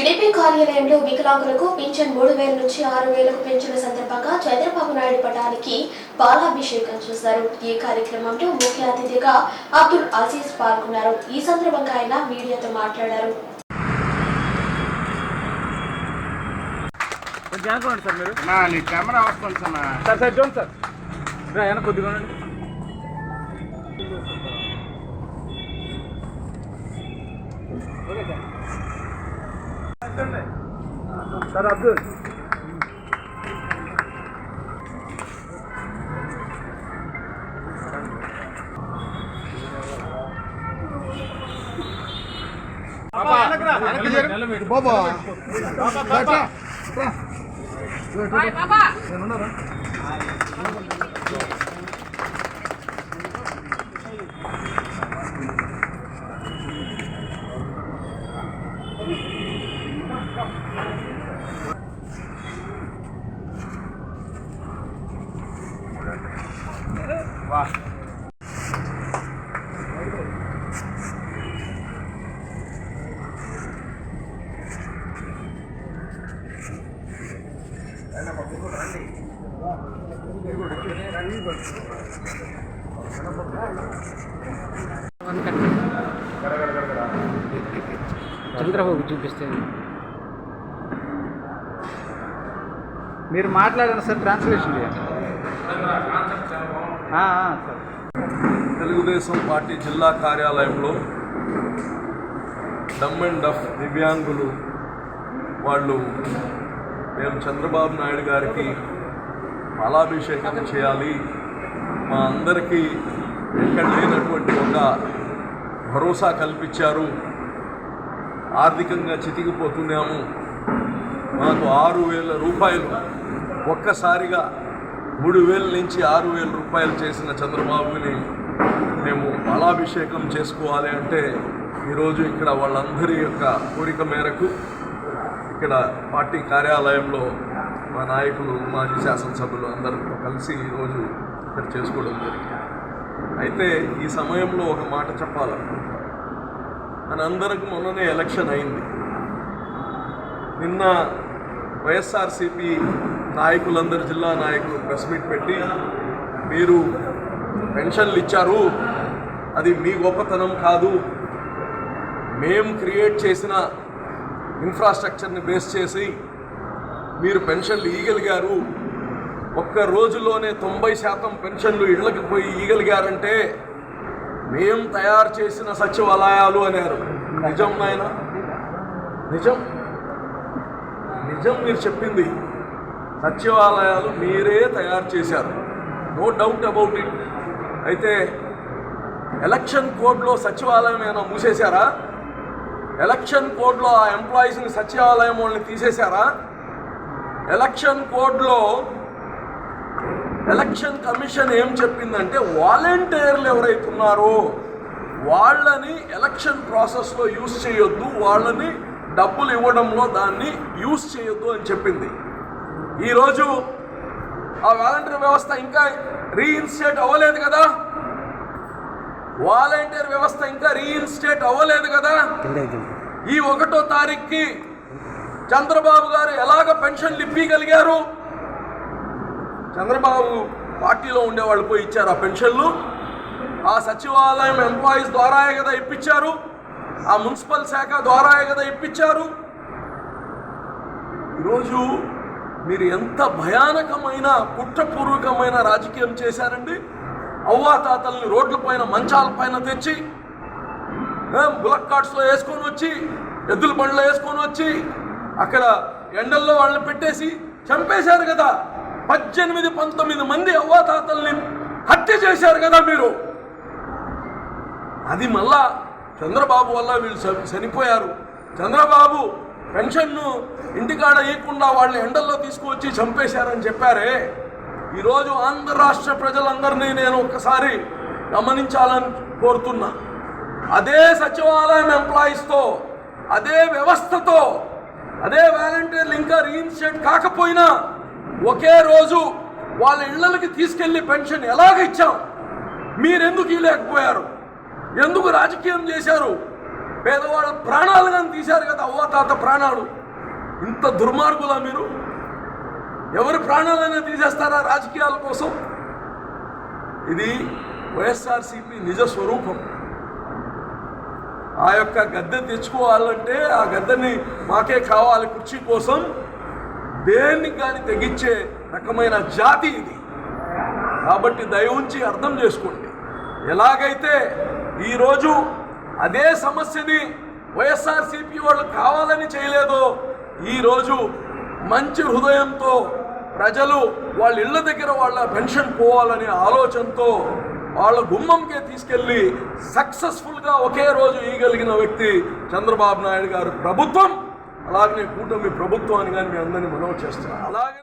TDP కార్యాలయంలో వికలాంగులకు pension మూడు వేల నుంచి ఆరు వేలకు పెంచిన సందర్భంగా చంద్రబాబు నాయుడు పటానికి పాలాభిషేకం చేశారు. ఈ కార్యక్రమంలో ముఖ్య అతిథిగా అబ్దుల్ అజీజ్ పాల్గొన్నారు. ఈ సందర్భంగా ఆయన మీడియాతో మాట్లాడారు. కెమెరా వస్తుంది సార్. సార్ చూడండి సార్. కొద్దిగా okay sir. సార్ అబ్దుల్ బాబా, వెనక్కి జరుగు. బాబా. చంద్రబాబు చూపిస్తే. మీరు మాట్లాడండి సార్ ట్రాన్స్లేషన్ తెలుగుదేశం పార్టీ జిల్లా కార్యాలయంలో డమ్ అండ్ డఫ్ దివ్యాంగులు వాళ్ళు మేము చంద్రబాబు నాయుడు గారికి మాలాభిషేకం చేయాలి. మా అందరికీ ఎక్కడ లేనటువంటి ఒక భరోసా కల్పించారు. ఆర్థికంగా చితికిపోతున్నాము. మాకు ఆరు వేల రూపాయలు ఒక్కసారిగా మూడు వేల నుంచి ఆరు వేల రూపాయలు చేసిన చంద్రబాబుని మేము బలాభిషేకం చేసుకోవాలి అంటే ఈరోజు ఇక్కడ వాళ్ళందరి యొక్క కోరిక మేరకు ఇక్కడ పార్టీ కార్యాలయంలో మా నాయకులు మాజీ శాసనసభ్యులు అందరితో కలిసి ఈరోజు ఇక్కడ చేసుకోవడం జరిగింది. అయితే ఈ సమయంలో ఒక మాట చెప్పాలనుకుంటున్నాను మనందరికి మొన్ననే ఎలక్షన్ అయింది. నిన్న వైఎస్ఆర్సీపీ నాయకులందరూ జిల్లా నాయకులు ప్రెస్ మీట్ పెట్టి మీరు పెన్షన్లు ఇచ్చారు. అది మీ గొప్పతనం కాదు. మేము క్రియేట్ చేసిన ఇన్ఫ్రాస్ట్రక్చర్ని బేస్ చేసి మీరు పెన్షన్లు ఇయ్యగలిగారు. ఒక్క రోజులోనే తొంభై శాతం పెన్షన్లు ఇళ్ళకి పోయి ఈగలిగారంటే మేం తయారు చేసిన సచివాలయాలు అన్నారు నిజం నాయన? నిజం? నిజం మీరు చెప్పింది. సచివాలయాలు మీరే తయారు చేశారు. No doubt about it. అయితే ఎలక్షన్ కోడ్లో సచివాలయం ఏమైనా మూసేశారా? ఎలక్షన్ కోడ్లో ఆ ఎంప్లాయీస్ని సచివాలయం వాళ్ళని తీసేశారా? ఎలక్షన్ కోడ్లో ఎలక్షన్ కమిషన్ ఏం చెప్పిందంటే వాలంటీర్లు ఎవరైతే ఉన్నారో వాళ్ళని ఎలక్షన్ ప్రాసెస్లో యూజ్ చేయొద్దు వాళ్ళని డబ్బులు ఇవ్వడంలో దాన్ని యూస్ చేయొద్దు అని చెప్పింది. ఈరోజు ఆ వాలంటీర్ వ్యవస్థ ఇంకా రీఇన్స్టేట్ అవ్వలేదు కదా? వాలంటీర్ వ్యవస్థ ఇంకా రీఇన్స్టేట్ అవ్వలేదు కదా? ఈ ఒకటో తారీఖుకి చంద్రబాబు గారు ఎలాగ పెన్షన్లు ఇప్పగలిగారు చంద్రబాబు పార్టీలో ఉండే వాళ్ళు పోయి ఇచ్చారు ఆ పెన్షన్లు. ఆ సచివాలయం ఎంప్లాయీస్ ద్వారాయే కదా ఇప్పించారు. ఆ మున్సిపల్ శాఖ ద్వారాయే కదా ఇప్పించారు. ఈరోజు మీరు ఎంత భయానకమైన కుట్రపూర్వకమైన రాజకీయం చేశారండి? అవ్వాతాతల్ని రోడ్లపైన మంచాలపైన తెచ్చి బులక్ కార్డ్స్లో వేసుకొని వచ్చి ఎద్దుల బండ్లో వేసుకొని వచ్చి అక్కడ ఎండల్లో వాళ్ళని పెట్టేసి చంపేశారు కదా. పద్దెనిమిది పంతొమ్మిది మంది అవ్వాతాతల్ని హత్య చేశారు కదా మీరు. అది మళ్ళా చంద్రబాబు వల్ల వీళ్ళు చనిపోయారు. చంద్రబాబు పెన్షన్ను ఇంటికాడ ఇవ్వకుండా వాళ్ళని ఎండల్లో తీసుకువచ్చి చంపేశారని చెప్పారే. ఈరోజు ఆంధ్ర రాష్ట్ర ప్రజలందరినీ నేను ఒక్కసారి గమనించాలని కోరుతున్నా. అదే సచివాలయం ఎంప్లాయీస్తో అదే వ్యవస్థతో అదే వాలంటీర్లు ఇంకా రీఇన్స్టేట్ కాకపోయినా ఒకే రోజు వాళ్ళ ఇళ్ళకి తీసుకెళ్ళి పెన్షన్ ఎలాగ ఇచ్చాం? మీరెందుకు ఇవ్వలేకపోయారు ఎందుకు రాజకీయం చేశారు? పేదవాళ్ళ ప్రాణాలు కానీ తీశారు కదా అవ్వ తాత ప్రాణాలు. ఇంత దుర్మార్గులా మీరు? ఎవరి ప్రాణాలైనా తీసేస్తారా రాజకీయాల కోసం? ఇది వైఎస్ఆర్సీపీ నిజ స్వరూపం. ఆ యొక్క గద్దె తెచ్చుకోవాలంటే ఆ గద్దెని మాకే కావాలి కుర్చీ కోసం. దేన్ని కానీ తెగించే రకమైన జాతి ఇది. కాబట్టి దయ ఉంచి అర్థం చేసుకోండి. ఎలాగైతే ఈరోజు అదే సమస్యని వైఎస్ఆర్సీపీ వాళ్ళు కావాలని చేయలేదో ఈరోజు మంచి హృదయంతో ప్రజలు వాళ్ళ ఇళ్ళ దగ్గర వాళ్ళ పెన్షన్ పోవాలనే ఆలోచనతో వాళ్ళ గుమ్మంకే తీసుకెళ్ళి సక్సెస్ఫుల్గా ఒకే రోజు ఇయగలిగిన వ్యక్తి చంద్రబాబు నాయుడు గారు. ప్రభుత్వం అలాగనే కూటమి ప్రభుత్వాన్ని కానీ మీ అందరినీ మనవి చేస్తున్నాను అలాగే